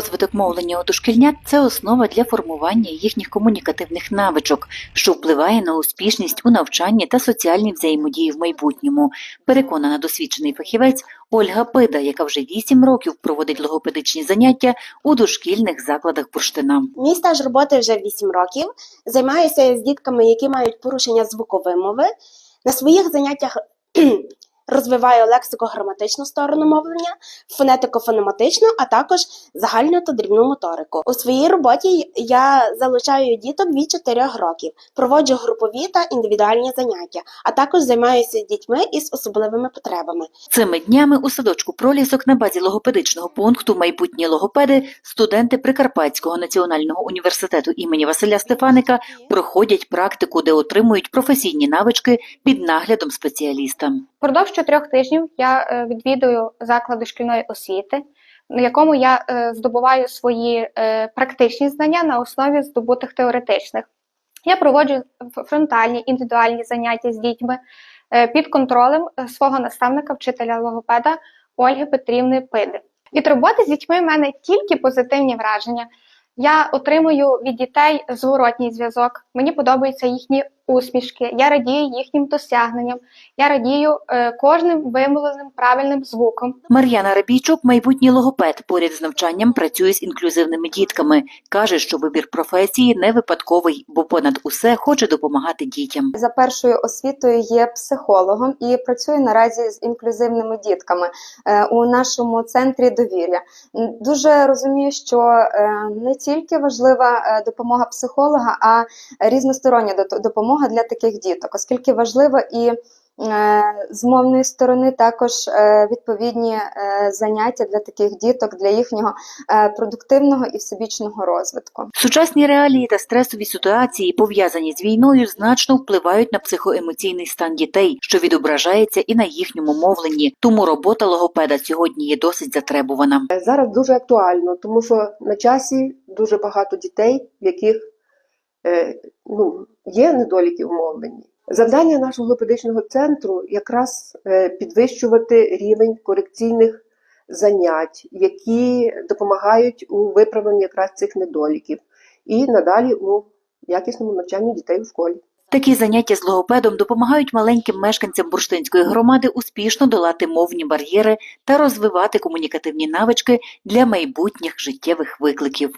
Розвиток мовлення у дошкільнят це основа для формування їхніх комунікативних навичок, що впливає на успішність у навчанні та соціальній взаємодії в майбутньому. Переконана досвідчений фахівець Ольга Пида, яка вже вісім років проводить логопедичні заняття у дошкільних закладах бурштина. Мій стаж роботи вже 8 років. Займаюся з дітками, які мають порушення звукової мови. На своїх заняттях розвиваю лексико-граматичну сторону мовлення, фонетико-фонематичну, а також загальну та дрібну моторику. У своїй роботі я залучаю діток від 4 років, проводжу групові та індивідуальні заняття, а також займаюся дітьми із особливими потребами. Цими днями у садочку пролісок на базі логопедичного пункту майбутні логопеди студенти Прикарпатського національного університету імені Василя Стефаника проходять практику, де отримують професійні навички під наглядом спеціаліста. Впродовж чотирьох тижнів я е, відвідую заклади шкільної освіти, на якому я е, здобуваю свої е, практичні знання на основі здобутих теоретичних. Я проводжу фронтальні індивідуальні заняття з дітьми під контролем свого наставника, вчителя логопеда Ольги Петрівни Пиди. Від роботи з дітьми в мене тільки позитивні враження. Я отримую від дітей зворотній зв'язок. Мені подобаються їхні усмішки. Я радію їхнім досягненням. Я радію е, кожним вимовленим правильним звуком. Мар'яна Рабійчук, майбутній логопед, поряд з навчанням працює з інклюзивними дітками. Каже, що вибір професії не випадковий, бо понад усе хоче допомагати дітям. За першою освітою є психологом і працюю наразі з інклюзивними дітками е, у нашому центрі довір'я. Дуже розумію, що е, не тільки важлива е, допомога психолога, а різностороння дот- допомога для таких діток, оскільки важливо і е, з мовної сторони також е, відповідні е, заняття для таких діток, для їхнього продуктивного і всебічного розвитку. Сучасні реалії та стресові ситуації, пов'язані з війною, значно впливають на психоемоційний стан дітей, що відображається і на їхньому мовленні. Тому робота логопеда сьогодні є досить затребувана. Зараз дуже актуально, тому що на часі дуже багато дітей, в яких ну, є недоліки в мовленні. Завдання нашого логопедичного центру якраз е, підвищувати рівень корекційних занять, які допомагають у виправленні якраз цих недоліків, і надалі у якісному навчанні дітей у школі. Такі заняття з логопедом допомагають маленьким мешканцям бурштинської громади успішно долати мовні бар'єри та розвивати комунікативні навички для майбутніх життєвих викликів.